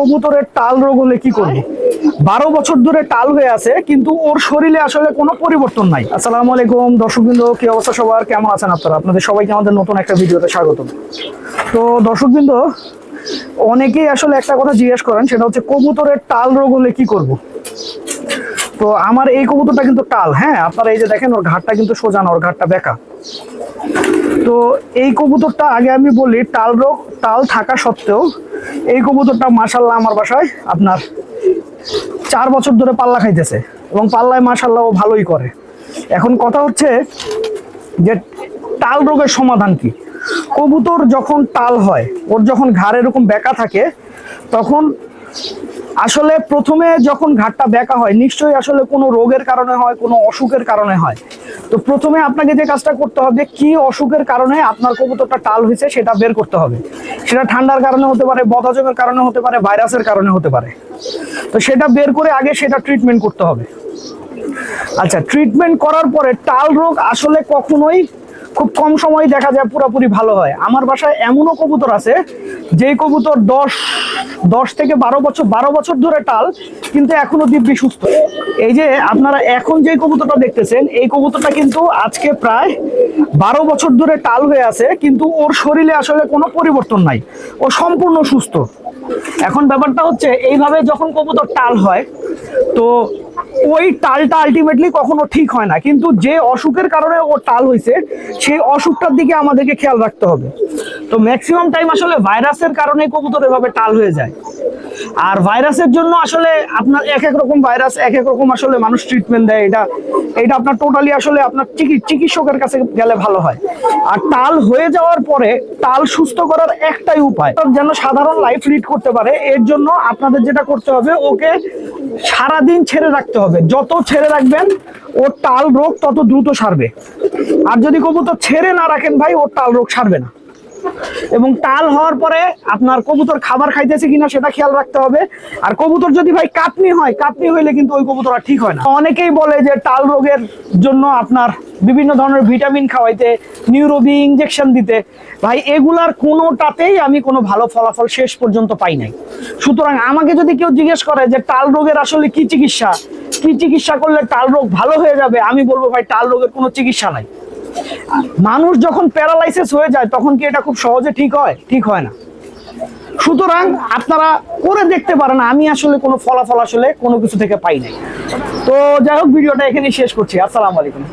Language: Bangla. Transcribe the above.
কবুতরের টাল রোগ হলে কি করবে? বারো বছর ধরে টাল হয়ে আছে, কিন্তু ওর শরীরে আসলে কোনো পরিবর্তন নাই। আসসালামু আলাইকুম, দর্শকবৃন্দ, কি অবস্থা সবার? কেমন আছেন আপনারা? আপনাদের সবাইকে আমাদের নতুন একটা ভিডিওতে স্বাগত তো দর্শকবৃন্দ, অনেকেই আসলে একটা কথা জিজ্ঞেস করেন, সেটা হচ্ছে কবুতরের টাল রোগ হলে কি করব? তো আমার এই কবুতরটা কিন্তু টাল হ্যাঁ? আপনারা এই যে দেখেন, ওর ঘাটটা কিন্তু সোজা না, ওর ঘাটটা বেঁকা। তো এই কবুতরটা আগে আমি বলি, টাল রোগ, টাল থাকা সত্ত্বেও এই কবুতরটা মাসাল্লাহ আমার বাসায় আপনার চার বছর ধরে পাল্লা খাইতেছে এবং পাল্লায় মাসাল্লাহ ও ভালোই করে। এখন কথা হচ্ছে যে টাল রোগের সমাধান কি? কবুতর যখন টাল হয়, ওর যখন ঘাড় এরকম বেঁকা থাকে, তখন আসলে প্রথমে যখন ঘাটটা ব্যাকা হয়, নিশ্চয়ই আসলে কোনো রোগের কারণে হয়, কোনো অসুখের কারণে হয়। তো প্রথমে আপনাকে যে কাজটা করতে হবে, কি অসুখের কারণে আপনার কবুতরটা টাল হয়েছে সেটা বের করতে হবে। সেটা ঠান্ডার কারণে হতে পারে বদহজমের কারণে হতে পারে, ভাইরাসের কারণে হতে পারে। তো সেটা বের করে আগে সেটা ট্রিটমেন্ট করতে হবে। আচ্ছা ট্রিটমেন্ট করার পরে টাল রোগ আসলে কখনোই খুব কম সময় দেখা যায় পুরোপুরি ভালো হয়। আমার বাসায় এমনও কবুতর আছে, যেই কবুতর দশ দশ থেকে বারো বছর বারো বছর ধরে টাল, কিন্তু এখনও দিব্যি সুস্থ। এই যে আপনারা এখন যে কবুতরটা দেখতেছেন, এই কবুতরটা কিন্তু আজকে প্রায় বারো বছর ধরে টাল হয়ে আছে, কিন্তু ওর শরীরে আসলে কোনো পরিবর্তন নাই। ও সম্পূর্ণ সুস্থ। এখন ব্যাপারটা হচ্ছে, এইভাবে যখন কবুতর টাল হয়, তো ওই টালটা আলটিমেটলি কখনো ঠিক হয় না। কিন্তু যে অসুখের কারণে ও টাল হয়েছে সেই অসুখটার দিকে আমাদেরকে খেয়াল রাখতে হবে। তো ম্যাক্সিমাম টাইম আসলে ভাইরাসের কারণে কবুতর এভাবে টাল হয়ে যায়। আর ভাইরাসের জন্য আসলে আপনার এক এক রকম ভাইরাস, এক এক রকম আসলে মানুষ ট্রিটমেন্ট দেয়। এটা এটা আপনার টোটালি আসলে আপনার চিকিৎসকের কাছে গেলে ভালো হয়। আর তাল হয়ে যাওয়ার পরে তাল সুস্থ করার একটাই উপায় যেন সাধারণ লাইফ লিড করতে পারে, এর জন্য আপনাদের যেটা করতে হবে, ওকে সারাদিন ছেড়ে রাখতে হবে। যত ছেড়ে রাখবেন, ওর তাল রোগ তত দ্রুত সারবে। আর যদি কবুতর ছেড়ে না রাখেন ভাই, ওর তাল রোগ সারবে না। এবং টাল হওয়ার পরে আপনার কবুতর খাবার খাইতেছে কিনা সেটা খেয়াল রাখতে হবে। আর কবুতর যদি ভাই কাপনি হয়, কাপনি হইলে কিন্তু ওই কবুতর আর ঠিক হয় না। অনেকেই বলে যে টাল রোগের জন্য আপনার বিভিন্ন ধরনের ভিটামিন খাওয়াইতে, নিউরোবি ইনজেকশন দিতে। ভাই, এগুলার কোনোটাতেই আমি কোনো ভালো ফলাফল শেষ পর্যন্ত পাই নাই। সুতরাং আমাকে যদি কেউ জিজ্ঞেস করে যে টাল রোগের আসলে কি চিকিৎসা কি চিকিৎসা করলে টাল রোগ ভালো হয়ে যাবে, আমি বলব ভাই টাল রোগের কোনো চিকিৎসা নাই। মানুষ যখন প্যারালাইসিস হয়ে যায়, তখন কি এটা খুব সহজে ঠিক হয়? ঠিক হয় না। সুতরাং আপনারা করে দেখতে পারেন, আমি আসলে কোনো ফলাফল আসলে কোনো কিছু থেকে পাই নাই। তো যাই হোক, ভিডিওটা এখানে শেষ করছি। আসসালামু আলাইকুম।